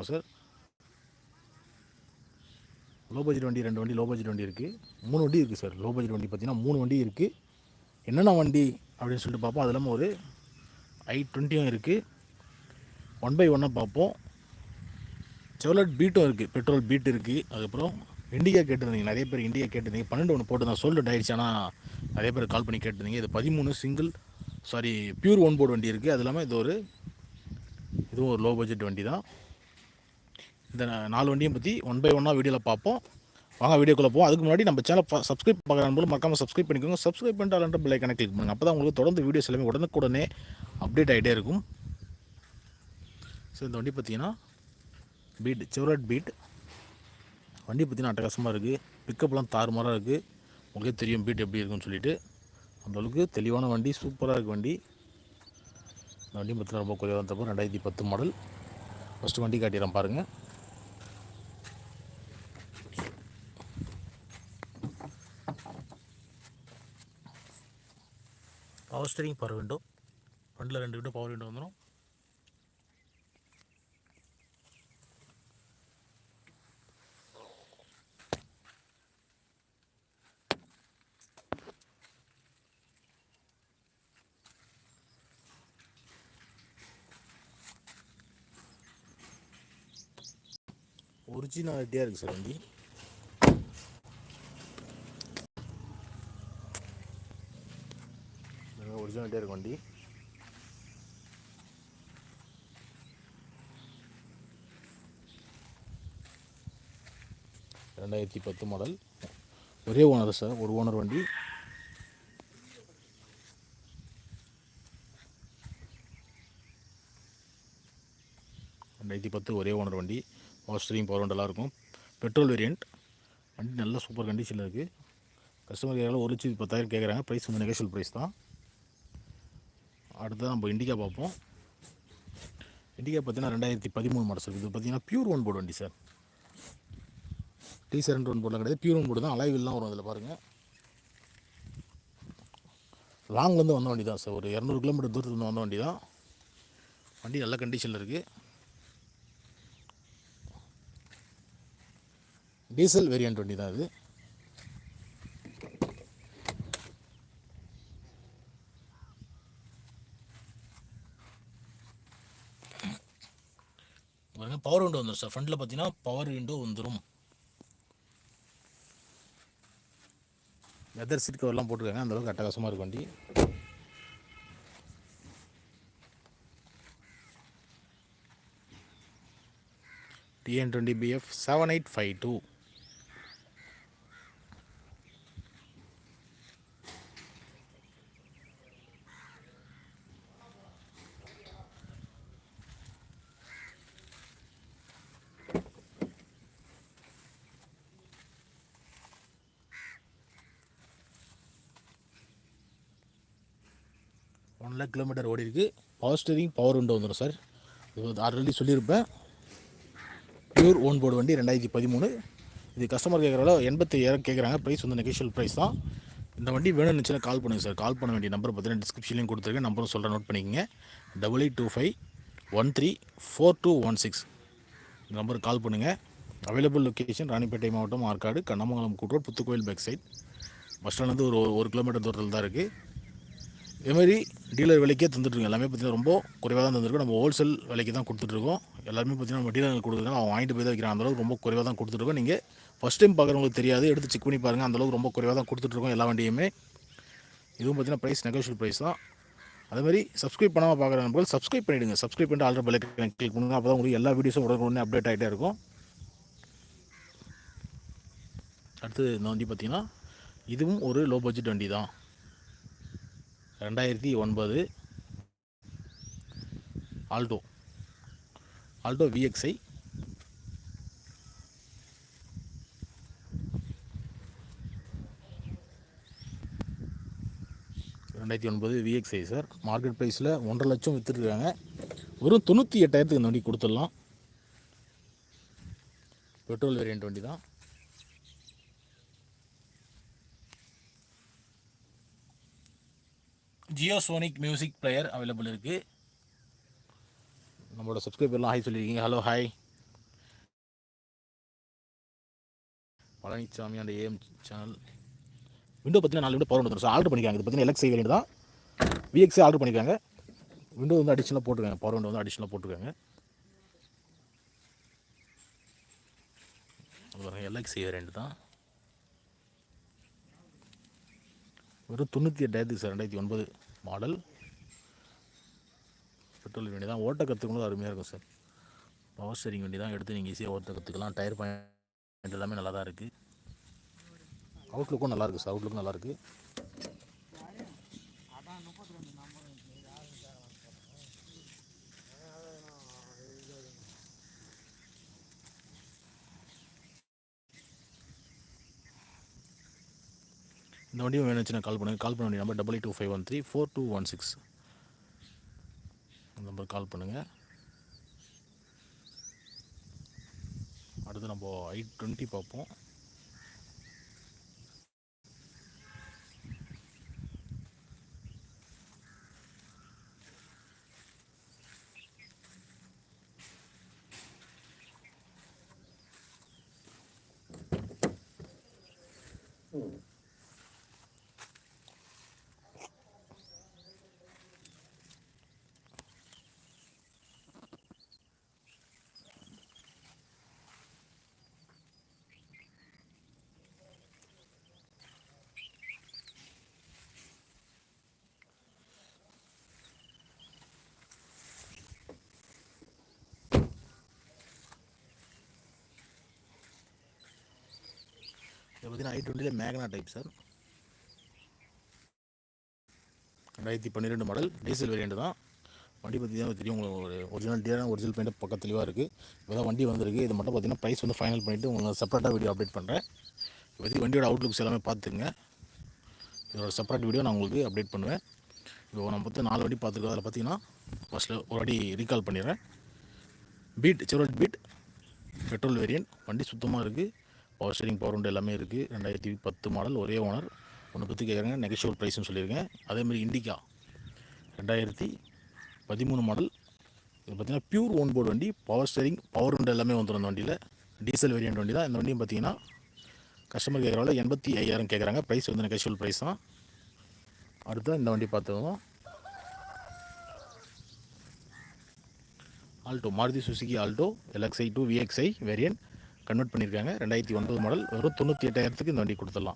ஆமாம் sir. Low budget வண்டி ரெண்டு வண்டி லோ பட்ஜெட் வண்டி இருக்குது மூணு வண்டி இருக்குது சார். லோ பட்ஜெட் வண்டி பார்த்தீங்கன்னா மூணு வண்டி இருக்குது என்னென்ன வண்டி அப்படின்னு சொல்லிட்டு பார்ப்போம். அது இல்லாமல் ஒரு ஐ டுவெண்ட்டியும் இருக்குது ஒன் பை ஒன்னாக பார்ப்போம். செவலட் பீட்டும் இருக்குது பெட்ரோல் பீட் இருக்குது அதுக்கப்புறம் இண்டிகா கேட்டிருந்தீங்க. நிறைய பேர் இண்டிகா கேட்டிருந்தீங்க. பன்னெண்டு ஒன்று போட்டு நான் சொல்லிட்டு ஆயிடுச்சு. ஆனால் நிறைய பேர் கால் பண்ணி கேட்டிருந்தீங்க. இது பதிமூணு single sorry pure own board வண்டி இருக்குது அது இல்லாமல் இது ஒரு இதுவும் ஒரு லோ பட்ஜெட் வண்டி தான். இந்த நாலு வண்டியும் பற்றி ஒன் பை ஒன்னாக வீடியோவில் பார்ப்போம். வாங்க வீடியோக்குள்ளே போவோம். அதுக்கு முன்னாடி நம்ம சேனல் சப்ஸ்கிரைப் பார்க்குற நம்பளும் மறக்காமல் சப்ஸ்கிரைப் பண்ணிக்கோங்க. சப்ஸ்கிரைப் பண்ணிட்டு அலன்ற பிள்ளை கணக்கு கிளிக் பண்ணுங்கள் அப்போ தான் உங்களுக்கு தொடர்ந்து வீடியோஸ் எல்லாமே உடனுக்குடனே அப்டேட் ஆகிட்டே இருக்கும். ஸோ இந்த வண்டி பார்த்தீங்கன்னா பீட் செவரட் பீட் வண்டி பார்த்தீங்கன்னா அட்டகாசமாக இருக்குது பிக்கப்லாம் தாறுமாறாக இருக்குது உங்களுக்கே தெரியும் பீட் எப்படி இருக்குன்னு சொல்லிட்டு. அந்தளவுக்கு தெளிவான வண்டி சூப்பராக இருக்குது வண்டி. இந்த வண்டி பார்த்தீங்கன்னா ரொம்ப குறைவாக இருந்தப்போ ரெண்டாயிரத்தி பத்து மாடல் ஃபஸ்ட்டு வண்டி காட்டிடுறேன் பாருங்கள் பவர் பவர் விண்டோ. ஃப்ரண்டில் ரெண்டு விண்டோ பவர் விண்டோ வந்துடும் ஒரிஜினாலிட்டியாக இருக்குது சார் வண்டி. ஒரிஜினாலிட்டியாக இருக்கும் வண்டி. ரெண்டாயிரத்தி பத்து மாடல் ஒரே ஓனர் சார் ஒரு ஓனர் வண்டி. ரெண்டாயிரத்தி பத்து ஒரே ஓனர் வண்டி. பவர் ஸ்டீரிங் பவர் வண்டெல்லாம் இருக்கும். பெட்ரோல் வேரியண்ட் வண்டி நல்ல சூப்பர் கண்டிஷனில் இருக்குது கஸ்டமர் கேட்கல ஒரு லட்சத்தி பத்தாயிரம் கேட்குறாங்க ப்ரைஸ் வந்து நெகோஷியல் ப்ரைஸ் தான். அடுத்து நம்ம இண்டிகா பார்ப்போம். இண்டிகா பார்த்தீங்கன்னா ரெண்டாயிரத்தி பதிமூணு மாடல் சார் இது பார்த்தீங்கன்னா பியூர் ஒன் போர்டு வண்டி சார் டி செரண்ட் ஒன் போர்டெலாம் கிடையாது. பியூர் ஒன் போர்டு தான். அலைவில்லாம் வரும் அதில் பாருங்கள் லாங்லேருந்து வந்த வண்டி தான் சார் ஒரு இரநூறு கிலோமீட்டர் தூரத்துலேருந்து வந்த வண்டி தான். வண்டி நல்ல கண்டிஷனில் இருக்குது டீசல் வேரியண்ட் வண்டி தான் இது. பவர் விண்டோ வந்துடும் சார் ஃப்ரண்டில் பார்த்தீங்கன்னா பவர் விண்டோ வந்துடும் லெதர் சீட் கவர்லாம் போட்டிருக்காங்க. அந்த அளவுக்கு அட்டகாசமாக இருக்கும் வண்டி. TN twenty BF seven eight five two one kilometre ஓடி இருக்கு. பவர் ஸ்டேரிங் பவர் விண்டோ வந்துடும் சார் ஆல்ரெடி சொல்லியிருப்பேன். பியூர் ஓன் போர்டு வண்டி ரெண்டாயிரத்தி பதிமூணு. இது கஸ்டமர் கேட்குறத எண்பத்தி ஏழாயிரம் கேட்குறாங்க. ப்ரைஸ் வந்து நெகோஷியல் ப்ரைஸ் தான். இந்த வண்டி வேணும்னு நினச்சினா கால் பண்ணுங்கள் சார். கால் பண்ண வேண்டிய நம்பர் பார்த்தீங்கன்னா டிஸ்கிரிப்ஷன்லையும் கொடுத்துருக்கேன். நம்பரும் சொல்கிறேன் நோட் பண்ணிக்கங்க. Double eight two five one three four two one six இந்த நம்பருக்கு கால் பண்ணுங்கள் அவைலபிள் லொக்கேஷன் ராணிப்பேட்டை மாவட்டம் ஆற்காடு கண்ணமங்கலம் கூட்டுரோட் புத்துக்கோயில் பேக் சைட் பஸ் ஸ்டாண்ட்லேருந்து ஒரு ஒரு கிலோமீட்டர் தூரத்தில் தான் இருக்குது இதேமாதிரி டீலர் விலைக்கே தந்துட்டுருக்கோம் எல்லாமே பார்த்தீங்கன்னா ரொம்ப குறைவாக தான் தந்துருக்கோம். நம்ம ஹோல்சேல் விலைக்கு தான் கொடுத்துட்ருக்கோம் எல்லாருமே பார்த்தீங்கன்னா நம்ம டீலர் கொடுக்குறாங்க அவன் வாங்கிட்டு போய் தான் வைக்கிறான் அந்தளவுக்கு ரொம்ப குறைவாக தான் கொடுத்துருக்கோம் நீங்கள் ஃபஸ்ட் டைம் பார்க்குறவங்களுக்கு தெரியாது. எடுத்து செக் பண்ணி பாருங்கள் அந்தளவுக்கு ரொம்ப குறைவாக தான் கொடுத்துட்ருக்கோம் எல்லா வண்டியுமே. இதுவும் பார்த்தீங்கன்னா ப்ரைஸ் நெகோஷியல் ப்ரைஸ் தான். அதேமாதிரி சப்ஸ்கிரைப் பண்ணாமல் பார்க்குற நண்பர்கள் சப்ஸ்கிரைப் பண்ணிவிடுங்க சப்ஸ்கிரைப் பண்ணிட்டு ஆல்ரெடி பெல் கிளிக் பண்ணுங்க. அப்போ தான் உங்களுக்கு எல்லா வீடியோஸும் உடனே அப்டேட் ஆகிட்டே இருக்கும். அடுத்து இந்த வண்டி பார்த்திங்கன்னா இதுவும் ஒரு லோ பட்ஜெட் வண்டி தான் ரெண்டாயிரத்தி ஒன்பது ஆல்டோ. ஆல்டோ விஎக்ஸ்ஐ ரெண்டாயிரத்தி ஒன்பது விஎக்ஸ்ஐ சார். மார்க்கெட் ப்ரைஸில் ஒன்றரை லட்சம் விற்றுருக்காங்க வெறும் தொண்ணூற்றி எட்டாயிரத்துக்கு இந்த வண்டி கொடுத்துடலாம். பெட்ரோல் வேரியன்ட் வண்டி தான். Jio Sonic music player available இருக்குது நம்மளோட சப்ஸ்கிரைபர்லாம் ஹாய் சொல்லியிருக்கீங்க. Hello hi. பழனிசாமி அந்த ஏஎம் சேனல் விண்டோ பார்த்தீங்கன்னா நாலு விண்டோ பவர் வந்துடும் சார் ஆர்டர் பண்ணிக்காங்க இது பற்றின எலக்ட் செய்ய வேண்டியது தான். விஎக்ஸே ஆர்டர் பண்ணிக்காங்க விண்டோ வந்து அடிஷ்னலாக போட்டுருக்காங்க. பவர் விண்டோ வந்து அடிஷ்னலாக போட்டிருக்காங்க. எலக்ட் செய்ய ரெண்டு தான். வெறும் தொண்ணூற்றி எட்டாயிரத்துக்கு சார் ரெண்டாயிரத்தி ஒன்பது மாடல். பெட்ரோல் வண்டி தான். ஓட்ட கற்றுக்கணும் அருமையாக இருக்கும் சார். பவர் ஸ்டேரிங் வண்டி தான் எடுத்து நீங்கள் ஈஸியாக ஓட்ட கற்றுக்கலாம் டயர் பாயிண்ட் எல்லாமே நல்லா தான் இருக்குது அவுட்லுக்கும் நல்லாயிருக்கு சார். அவுட்லுக்கும் நல்லாயிருக்கு இருக்குது இந்த வண்டியும் வேணுச்சுன்னா கால் பண்ணுங்கள் கால் பண்ண வேண்டிய number double eight two five one three four two one six அந்த நம்பர் கால் பண்ணுங்கள் அடுத்து நம்ம ஐ டுவெண்ட்டி பார்ப்போம். இது பார்த்தீங்கன்னா ஐ டுவெண்ட்டியில் மேக்னா டைப் சார் ரெண்டாயிரத்தி பன்னிரெண்டு மாடல் டீசல் வேரியண்ட் தான். வண்டி பற்றி தான் தெரியும் உங்களுக்கு ஒரு ஒரிஜினாலிட்டியான ஒரிஜினல் பெயிண்ட் பக்கத்துலேயே இருக்குது இப்போ தான் வண்டி வந்திருக்கு. இது மட்டும் பார்த்தீங்கன்னா ப்ரைஸ் வந்து ஃபைனல் பண்ணிவிட்டு உங்களுக்கு செப்பரேட்டாக வீடியோ அப்டேட் பண்ணுறேன் இப்போ பற்றி வண்டியோட அவுட்லுக்ஸ் எல்லாமே பார்த்துங்க இதோட செப்பரேட் வீடியோ நான் உங்களுக்கு அப்டேட் பண்ணுவேன். இப்போ நம்ம பார்த்து நாலு வண்டி பார்த்துருக்கோம் அதில் பார்த்தீங்கன்னா ஃபஸ்ட்டில் ஒரு வாட்டி ரீகால் பண்ணிடுறேன். Beat Chevrolet Beat petrol variant வண்டி சுத்தமாக இருக்குது பவர் ஸ்டேரிங் பவர் உண்டு எல்லாமே இருக்குது ரெண்டாயிரத்தி பத்து மாடல் ஒரே ஓனர் ஒன்று பற்றி கேட்குறாங்க நெகஷியபிள் ப்ரைஸ்னு சொல்லியிருக்கேன். அதேமாதிரி இண்டிகா ரெண்டாயிரத்தி பதிமூணு மாடல் இது பார்த்தீங்கன்னா பியூர் ஓன் போர்டு வண்டி பவர் ஸ்டேரிங் பவர் உண்டு எல்லாமே வந்துடும் அந்த வண்டியில். டீசல் வேரியன்ட் வண்டி தான். இந்த வண்டியும் பார்த்தீங்கன்னா கஸ்டமர் கேட்குறவங்கள எண்பத்தி ஐயாயிரம் கேட்குறாங்க ப்ரைஸ் வந்து நெகஷியபிள் ப்ரைஸ் தான். அடுத்து இந்த வண்டி பார்த்துருவோம் Alto Maruti Suzuki Alto LXI to VXI variant convert பண்ணியிருக்காங்க. ரெண்டாயிரத்தி ஒன்பது மாடல் வெறும் தொண்ணூற்றி எட்டாயிரத்துக்கு இந்த வண்டி கொடுத்துடலாம்.